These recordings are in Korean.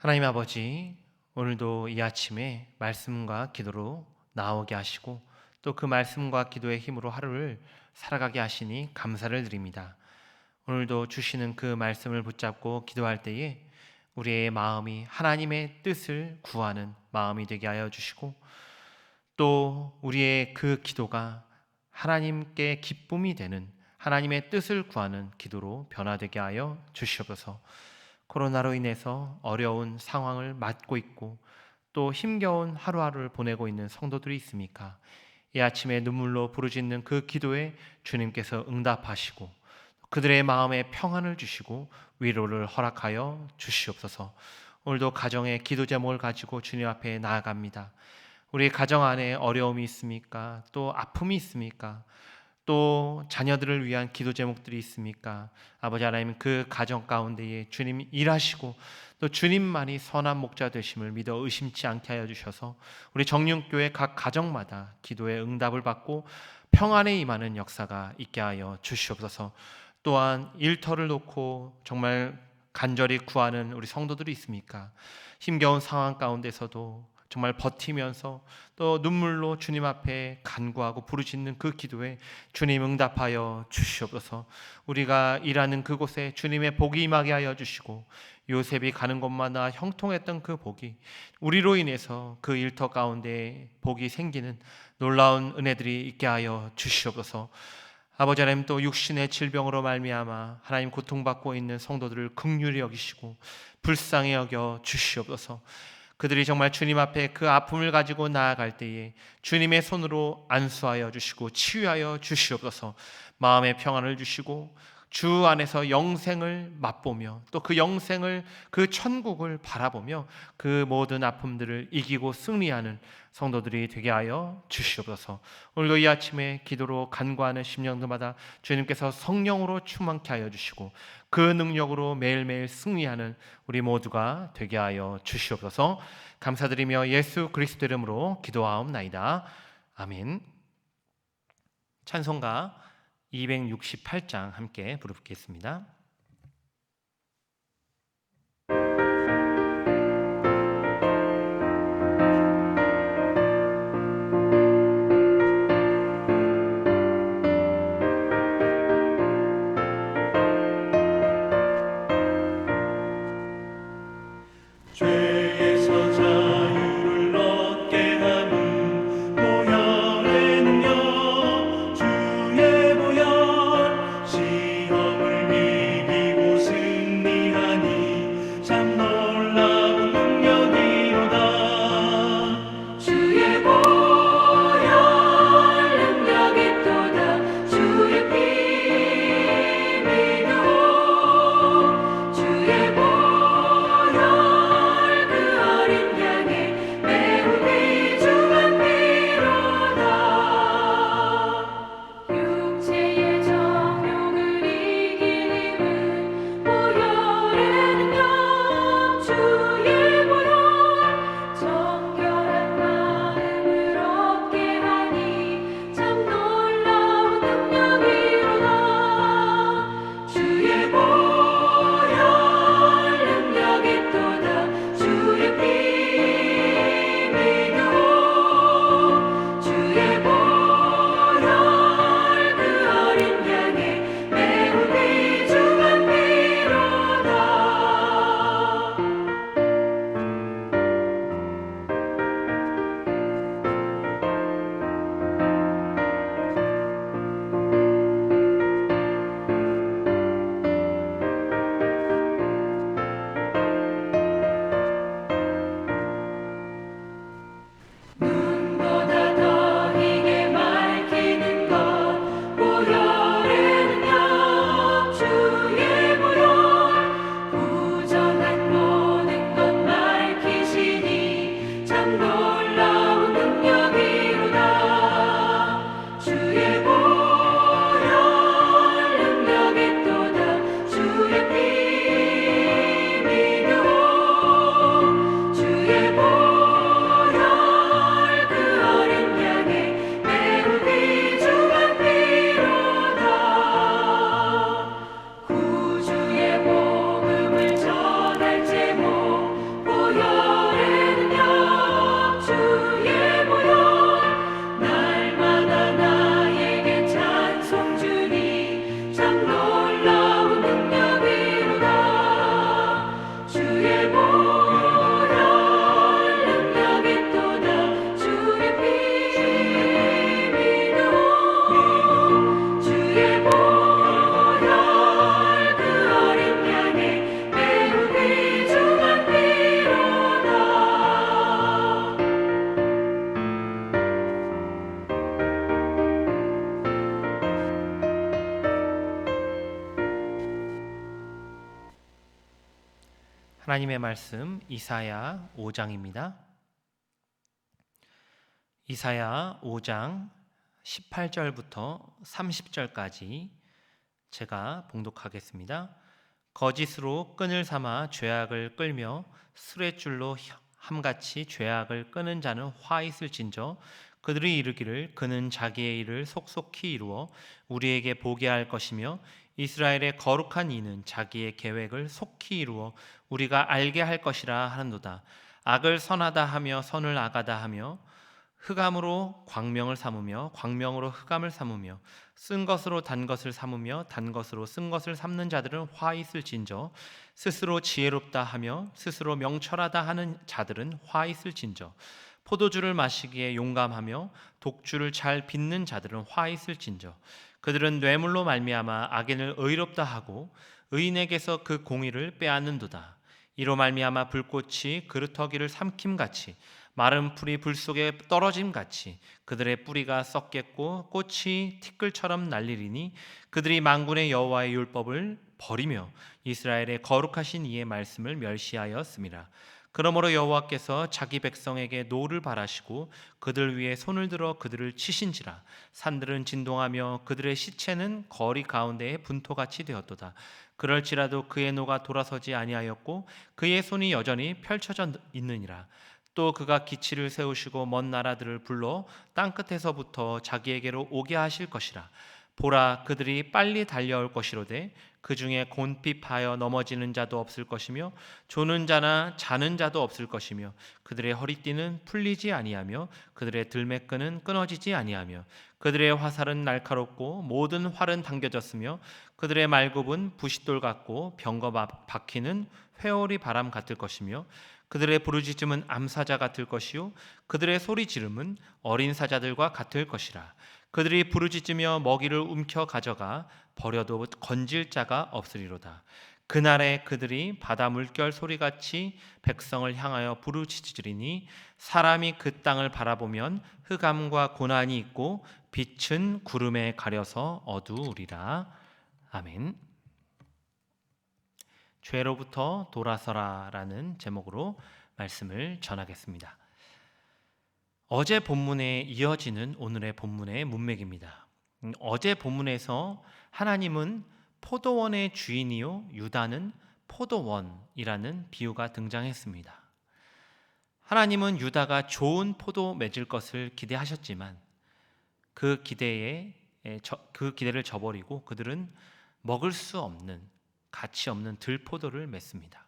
하나님 아버지, 오늘도 이 아침에 말씀과 기도로 나오게 하시고 또 그 말씀과 기도의 힘으로 하루를 살아가게 하시니 감사를 드립니다. 오늘도 주시는 그 말씀을 붙잡고 기도할 때에 우리의 마음이 하나님의 뜻을 구하는 마음이 되게 하여 주시고 또 우리의 그 기도가 하나님께 기쁨이 되는 하나님의 뜻을 구하는 기도로 변화되게 하여 주시옵소서. 코로나로 인해서 어려운 상황을 맞고 있고 또 힘겨운 하루하루를 보내고 있는 성도들이 있습니까? 이 아침에 눈물로 부르짖는 그 기도에 주님께서 응답하시고 그들의 마음에 평안을 주시고 위로를 허락하여 주시옵소서. 오늘도 가정의 기도 제목을 가지고 주님 앞에 나아갑니다. 우리 가정 안에 어려움이 있습니까? 또 아픔이 있습니까? 또 자녀들을 위한 기도 제목들이 있습니까? 아버지 하나님 그 가정 가운데에 주님 일하시고 또 주님만이 선한 목자 되심을 믿어 의심치 않게 하여 주셔서 우리 정령교회 각 가정마다 기도의 응답을 받고 평안에 임하는 역사가 있게 하여 주시옵소서. 또한 일터를 놓고 정말 간절히 구하는 우리 성도들이 있습니까? 힘겨운 상황 가운데서도 정말 버티면서 또 눈물로 주님 앞에 간구하고 부르짖는 그 기도에 주님 응답하여 주시옵소서. 우리가 일하는 그곳에 주님의 복이 임하게 하여 주시고 요셉이 가는 곳마다 형통했던 그 복이 우리로 인해서 그 일터 가운데 복이 생기는 놀라운 은혜들이 있게 하여 주시옵소서. 아버지 하나님 또 육신의 질병으로 말미암아 하나님 고통받고 있는 성도들을 극률히 여기시고 불쌍히 여겨 주시옵소서. 그들이 정말 주님 앞에 그 아픔을 가지고 나아갈 때에 주님의 손으로 안수하여 주시고 치유하여 주시옵소서. 마음의 평안을 주시고 주 안에서 영생을 맛보며 또 그 영생을 그 천국을 바라보며 그 모든 아픔들을 이기고 승리하는 성도들이 되게 하여 주시옵소서. 오늘도 이 아침에 기도로 간구하는 심령들마다 주님께서 성령으로 충만케 하여 주시고 그 능력으로 매일매일 승리하는 우리 모두가 되게 하여 주시옵소서. 감사드리며 예수 그리스도 이름으로 기도하옵나이다. 아멘. 찬송가 268장 함께 부르겠습니다. 말씀 이사야 5장입니다. 이사야 5장 18절부터 30절까지 제가 봉독하겠습니다. 거짓으로 끈을 삼아 죄악을 끌며 수레줄로 함같이 죄악을 끄는 자는 화 있을진저 그들이 이르기를 그는 자기의 일을 속속히 이루어 우리에게 보게 할 것이며 이스라엘의 거룩한 이는 자기의 계획을 속히 이루어 우리가 알게 할 것이라 하는도다. 악을 선하다 하며 선을 악하다 하며 흑암으로 광명을 삼으며 광명으로 흑암을 삼으며 쓴 것으로 단 것을 삼으며 단 것으로 쓴 것을 삼는 자들은 화 있을진저 스스로 지혜롭다 하며 스스로 명철하다 하는 자들은 화 있을진저 포도주를 마시기에 용감하며 독주를 잘 빚는 자들은 화 있을진저 그들은 뇌물로 말미암아 악인을 의롭다 하고 의인에게서 그 공의를 빼앗는도다 이로 말미암아 불꽃이 그루터기를 삼킴 같이 마른 풀이 불 속에 떨어짐 같이 그들의 뿌리가 썩겠고 꽃이 티끌처럼 날리리니 그들이 만군의 여호와의 율법을 버리며 이스라엘의 거룩하신 이의 말씀을 멸시하였습니다. 그러므로 여호와께서 자기 백성에게 노를 바라시고 그들 위에 손을 들어 그들을 치신지라 산들은 진동하며 그들의 시체는 거리 가운데에 분토같이 되었도다. 그럴지라도 그의 노가 돌아서지 아니하였고 그의 손이 여전히 펼쳐져 있느니라. 또 그가 기치를 세우시고 먼 나라들을 불러 땅 끝에서부터 자기에게로 오게 하실 것이라 보라 그들이 빨리 달려올 것이로되 그 중에 곤핍하여 넘어지는 자도 없을 것이며 조는 자나 자는 자도 없을 것이며 그들의 허리띠는 풀리지 아니하며 그들의 들매끈은 끊어지지 아니하며 그들의 화살은 날카롭고 모든 활은 당겨졌으며 그들의 말굽은 부싯돌 같고 병거 바퀴는 회오리 바람 같을 것이며 그들의 부르짖음은 암사자 같을 것이요 그들의 소리 지름은 어린 사자들과 같을 것이라 그들이 부르짖으며 먹이를 움켜 가져가 버려도 건질 자가 없으리로다 그날에 그들이 바다 물결 소리같이 백성을 향하여 부르짖으리니 사람이 그 땅을 바라보면 흑암과 고난이 있고 빛은 구름에 가려서 어두우리라 아멘. 죄로부터 돌아서라라는 제목으로 말씀을 전하겠습니다. 어제 본문에 이어지는 오늘의 본문의 문맥입니다. 음, 어제 본문에서 하나님은 포도원의 주인이요 유다는 포도원이라는 비유가 등장했습니다. 하나님은 유다가 좋은 포도 맺을 것을 기대하셨지만 그 기대에 그 기대를 저버리고 그들은 먹을 수 없는 가치 없는 들포도를 맺습니다.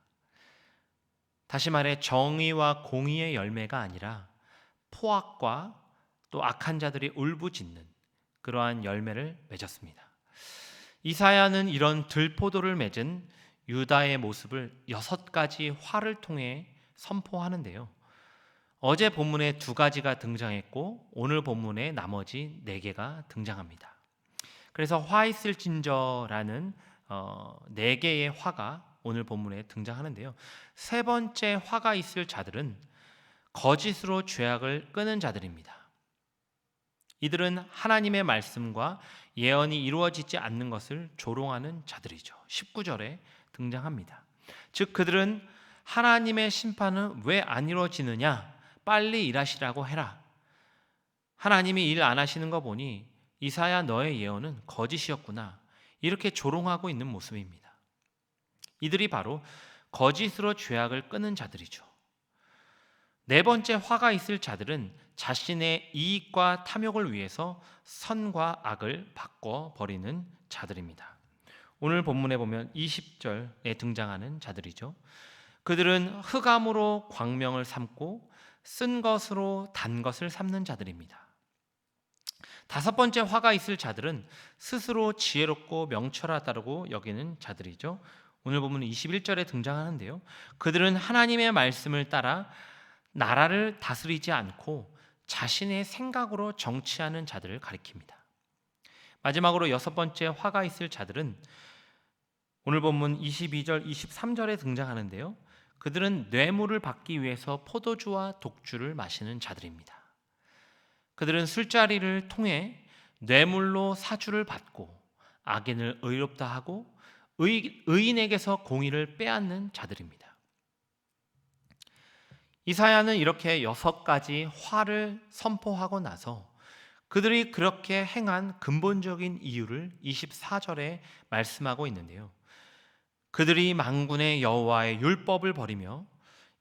다시 말해 정의와 공의의 열매가 아니라 포악과 또 악한 자들이 울부짖는 그러한 열매를 맺었습니다. 이사야는 이런 들포도를 맺은 유다의 모습을 여섯 가지 화를 통해 선포하는데요. 어제 본문에 두 가지가 등장했고 오늘 본문에 나머지 네 개가 등장합니다. 그래서 화 있을 진저라는 어, 네 개의 화가 오늘 본문에 등장하는데요. 세 번째 화가 있을 자들은 거짓으로 죄악을 끄는 자들입니다. 이들은 하나님의 말씀과 예언이 이루어지지 않는 것을 조롱하는 자들이죠. 19절에 등장합니다. 즉 그들은 하나님의 심판은 왜 안 이루어지느냐? 빨리 일하시라고 해라. 하나님이 일 안 하시는 거 보니 이사야 너의 예언은 거짓이었구나. 이렇게 조롱하고 있는 모습입니다. 이들이 바로 거짓으로 죄악을 끄는 자들이죠. 네 번째 화가 있을 자들은 자신의 이익과 탐욕을 위해서 선과 악을 바꿔 버리는 자들입니다. 오늘 본문에 보면 20절에 등장하는 자들이죠. 그들은 흑암으로 광명을 삼고 쓴 것으로 단 것을 삼는 자들입니다. 다섯 번째 화가 있을 자들은 스스로 지혜롭고 명철하다고 여기는 자들이죠. 오늘 보면 21절에 등장하는데요. 그들은 하나님의 말씀을 따라 나라를 다스리지 않고 자신의 생각으로 정치하는 자들을 가리킵니다. 마지막으로 여섯 번째 화가 있을 자들은 오늘 본문 22절, 23절에 등장하는데요. 그들은 뇌물을 받기 위해서 포도주와 독주를 마시는 자들입니다. 그들은 술자리를 통해 뇌물로 사주를 받고 악인을 의롭다 하고 의, 의인에게서 공의를 빼앗는 자들입니다. 이사야는 이렇게 여섯 가지 화를 선포하고 나서 그들이 그렇게 행한 근본적인 이유를 24절에 말씀하고 있는데요. 그들이 만군의 여호와의 율법을 버리며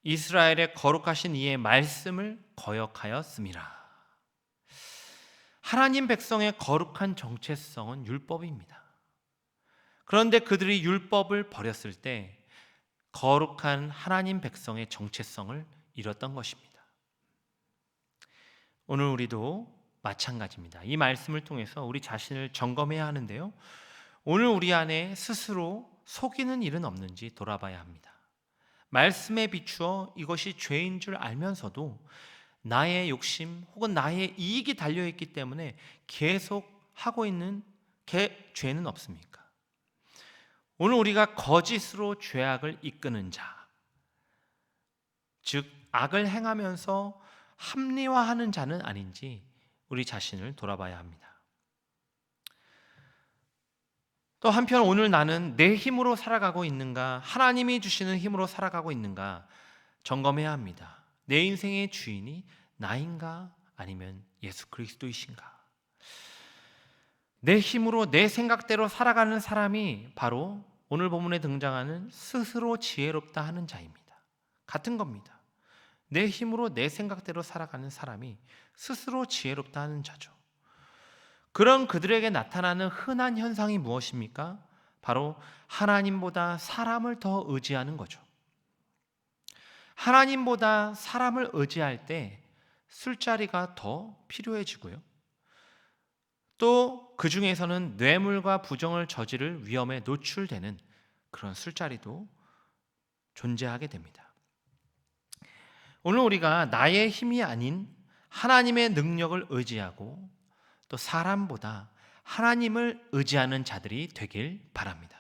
이스라엘의 거룩하신 이의 말씀을 거역하였음이라. 하나님 백성의 거룩한 정체성은 율법입니다. 그런데 그들이 율법을 버렸을 때 거룩한 하나님 백성의 정체성을 잃었던 것입니다. 오늘 우리도 마찬가지입니다. 이 말씀을 통해서 우리 자신을 점검해야 하는데요. 오늘 우리 안에 스스로 속이는 일은 없는지 돌아봐야 합니다. 말씀에 비추어 이것이 죄인 줄 알면서도 나의 욕심 혹은 나의 이익이 달려 있기 때문에 계속 하고 있는 개, 죄는 없습니까? 오늘 우리가 거짓으로 죄악을 이끄는 자, 즉 악을 행하면서 합리화하는 자는 아닌지 우리 자신을 돌아봐야 합니다. 또 한편 오늘 나는 내 힘으로 살아가고 있는가, 하나님이 주시는 힘으로 살아가고 있는가 점검해야 합니다. 내 인생의 주인이 나인가 아니면 예수 그리스도이신가? 내 힘으로 내 생각대로 살아가는 사람이 바로 오늘 본문에 등장하는 스스로 지혜롭다 하는 자입니다. 같은 겁니다. 내 힘으로 내 생각대로 살아가는 사람이 스스로 지혜롭다 하는 자죠. 그런 그들에게 나타나는 흔한 현상이 무엇입니까? 바로 하나님보다 사람을 더 의지하는 거죠. 하나님보다 사람을 의지할 때 술자리가 더 필요해지고요. 또 그 중에서는 뇌물과 부정을 저지를 위험에 노출되는 그런 술자리도 존재하게 됩니다. 오늘 우리가 나의 힘이 아닌 하나님의 능력을 의지하고 또 사람보다 하나님을 의지하는 자들이 되길 바랍니다.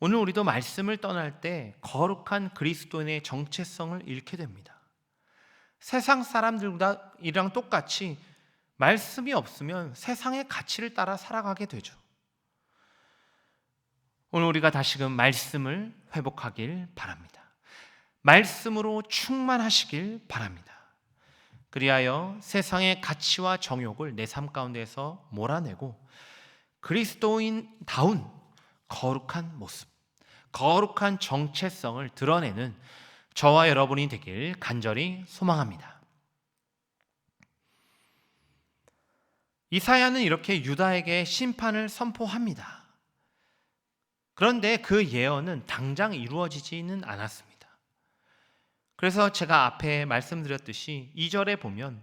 오늘 우리도 말씀을 떠날 때 거룩한 그리스도인의 정체성을 잃게 됩니다. 세상 사람들이랑 똑같이 말씀이 없으면 세상의 가치를 따라 살아가게 되죠. 오늘 우리가 다시금 말씀을 회복하길 바랍니다. 말씀으로 충만하시길 바랍니다. 그리하여 세상의 가치와 정욕을 내 삶 가운데서 몰아내고 그리스도인다운 거룩한 모습, 거룩한 정체성을 드러내는 저와 여러분이 되길 간절히 소망합니다. 이사야는 이렇게 유다에게 심판을 선포합니다. 그런데 그 예언은 당장 이루어지지는 않았습니다. 그래서 제가 앞에 말씀드렸듯이 2절에 보면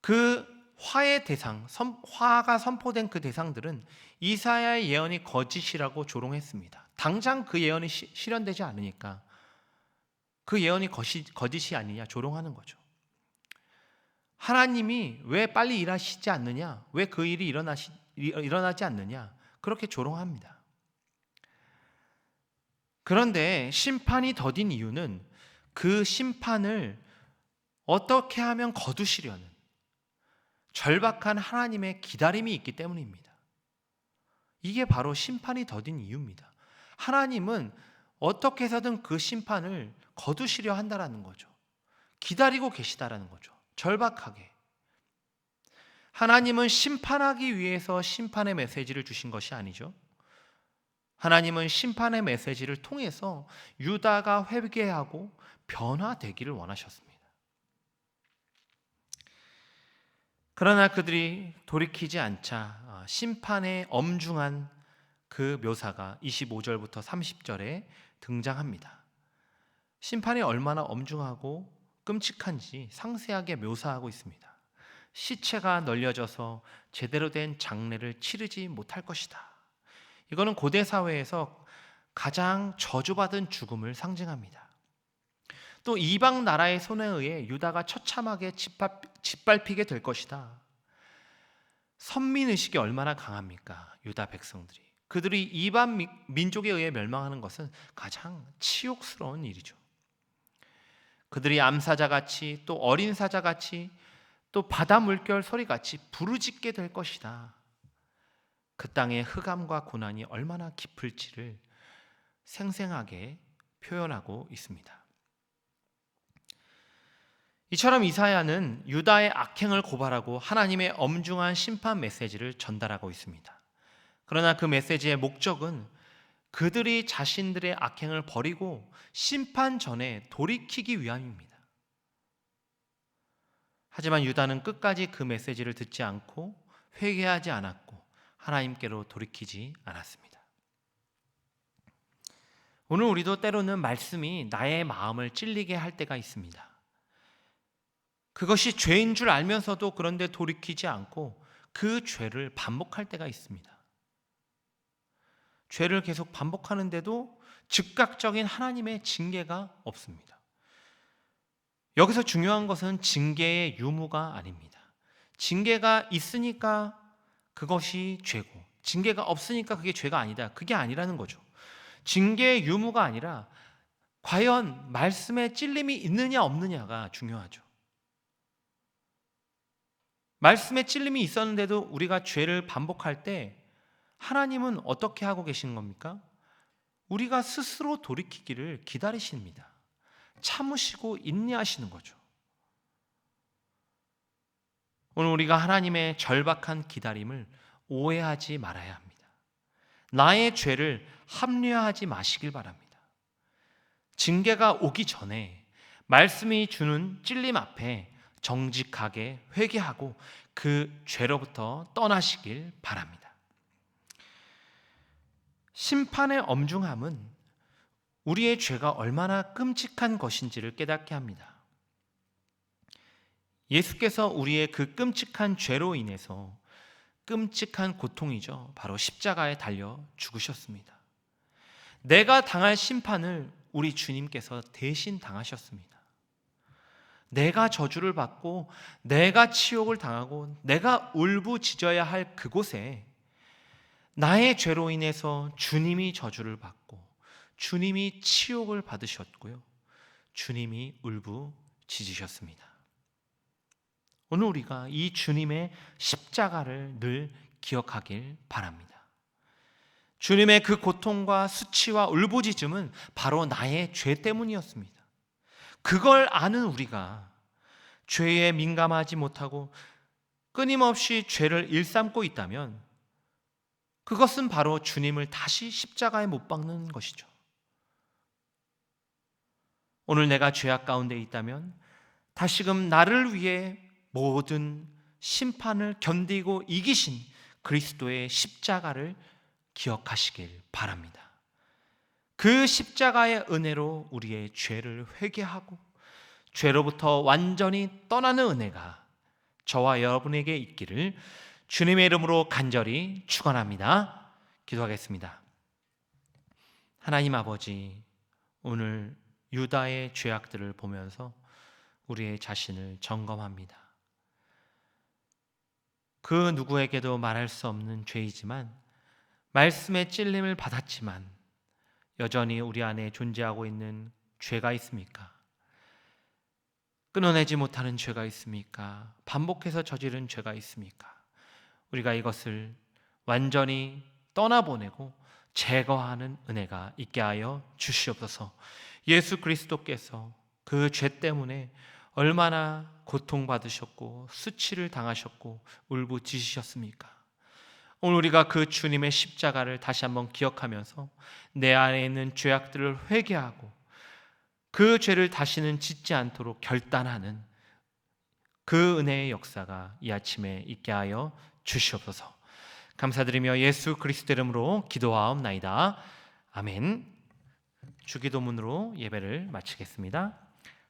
그 화의 대상, 화가 선포된 그 대상들은 이사야의 예언이 거짓이라고 조롱했습니다. 당장 그 예언이 시, 실현되지 않으니까 그 예언이 거짓, 거짓이 아니냐 조롱하는 거죠. 하나님이 왜 빨리 일하시지 않느냐? 왜 그 일이 일어나시, 일어나지 않느냐? 그렇게 조롱합니다. 그런데 심판이 더딘 이유는 그 심판을 어떻게 하면 거두시려는 절박한 하나님의 기다림이 있기 때문입니다. 이게 바로 심판이 더딘 이유입니다. 하나님은 어떻게 해서든 그 심판을 거두시려 한다라는 거죠. 기다리고 계시다라는 거죠. 절박하게. 하나님은 심판하기 위해서 심판의 메시지를 주신 것이 아니죠. 하나님은 심판의 메시지를 통해서 유다가 회개하고 변화되기를 원하셨습니다. 그러나 그들이 돌이키지 않자 어, 심판의 엄중한 그 묘사가 25절부터 30절에 등장합니다. 심판이 얼마나 엄중하고 끔찍한지 상세하게 묘사하고 있습니다. 시체가 널려져서 제대로 된 장례를 치르지 못할 것이다. 이거는 고대 사회에서 가장 저주받은 죽음을 상징합니다. 또 이방 나라의 손에 의해 유다가 처참하게 짓밟히게 될 것이다. 선민 의식이 얼마나 강합니까? 유다 백성들이. 그들이 이방 민족에 의해 멸망하는 것은 가장 치욕스러운 일이죠. 그들이 암사자 같이 또 어린 사자 같이 또 바다 물결 소리 같이 부르짖게 될 것이다. 그 땅의 흑암과 고난이 얼마나 깊을지를 생생하게 표현하고 있습니다. 이처럼 이사야는 유다의 악행을 고발하고 하나님의 엄중한 심판 메시지를 전달하고 있습니다. 그러나 그 메시지의 목적은 그들이 자신들의 악행을 버리고 심판 전에 돌이키기 위함입니다. 하지만 유다는 끝까지 그 메시지를 듣지 않고 회개하지 않았고 하나님께로 돌이키지 않았습니다. 오늘 우리도 때로는 말씀이 나의 마음을 찔리게 할 때가 있습니다. 그것이 죄인 줄 알면서도 그런데 돌이키지 않고 그 죄를 반복할 때가 있습니다. 죄를 계속 반복하는데도 즉각적인 하나님의 징계가 없습니다. 여기서 중요한 것은 징계의 유무가 아닙니다. 징계가 있으니까 그것이 죄고, 징계가 없으니까 그게 죄가 아니다. 그게 아니라는 거죠. 징계의 유무가 아니라 과연 말씀에 찔림이 있느냐 없느냐가 중요하죠. 말씀에 찔림이 있었는데도 우리가 죄를 반복할 때 하나님은 어떻게 하고 계신 겁니까? 우리가 스스로 돌이키기를 기다리십니다. 참으시고 인내하시는 거죠. 오늘 우리가 하나님의 절박한 기다림을 오해하지 말아야 합니다. 나의 죄를 합리화하지 마시길 바랍니다. 징계가 오기 전에 말씀이 주는 찔림 앞에 정직하게 회개하고 그 죄로부터 떠나시길 바랍니다. 심판의 엄중함은 우리의 죄가 얼마나 끔찍한 것인지를 깨닫게 합니다. 예수께서 우리의 그 끔찍한 죄로 인해서 끔찍한 고통이죠. 바로 십자가에 달려 죽으셨습니다. 내가 당할 심판을 우리 주님께서 대신 당하셨습니다. 내가 저주를 받고 내가 치욕을 당하고 내가 울부짖어야 할 그곳에 나의 죄로 인해서 주님이 저주를 받고 주님이 치욕을 받으셨고요. 주님이 울부짖으셨습니다. 오늘 우리가 이 주님의 십자가를 늘 기억하길 바랍니다. 주님의 그 고통과 수치와 울부짖음은 바로 나의 죄 때문이었습니다. 그걸 아는 우리가 죄에 민감하지 못하고 끊임없이 죄를 일삼고 있다면 그것은 바로 주님을 다시 십자가에 못 박는 것이죠. 오늘 내가 죄악 가운데 있다면 다시금 나를 위해 모든 심판을 견디고 이기신 그리스도의 십자가를 기억하시길 바랍니다. 그 십자가의 은혜로 우리의 죄를 회개하고 죄로부터 완전히 떠나는 은혜가 저와 여러분에게 있기를 주님의 이름으로 간절히 축원합니다. 기도하겠습니다. 하나님 아버지 오늘 유다의 죄악들을 보면서 우리의 자신을 점검합니다. 그 누구에게도 말할 수 없는 죄이지만 말씀의 찔림을 받았지만 여전히 우리 안에 존재하고 있는 죄가 있습니까? 끊어내지 못하는 죄가 있습니까? 반복해서 저지른 죄가 있습니까? 우리가 이것을 완전히 떠나보내고 제거하는 은혜가 있게 하여 주시옵소서. 예수 그리스도께서 그 죄 때문에 얼마나 고통받으셨고 수치를 당하셨고 울부짖으셨습니까? 오늘 우리가 그 주님의 십자가를 다시 한번 기억하면서 내 안에 있는 죄악들을 회개하고 그 죄를 다시는 짓지 않도록 결단하는 그 은혜의 역사가 이 아침에 있게 하여 주시옵소서. 감사드리며 예수 그리스도 이름으로 기도하옵나이다. 아멘. 주기도문으로 예배를 마치겠습니다.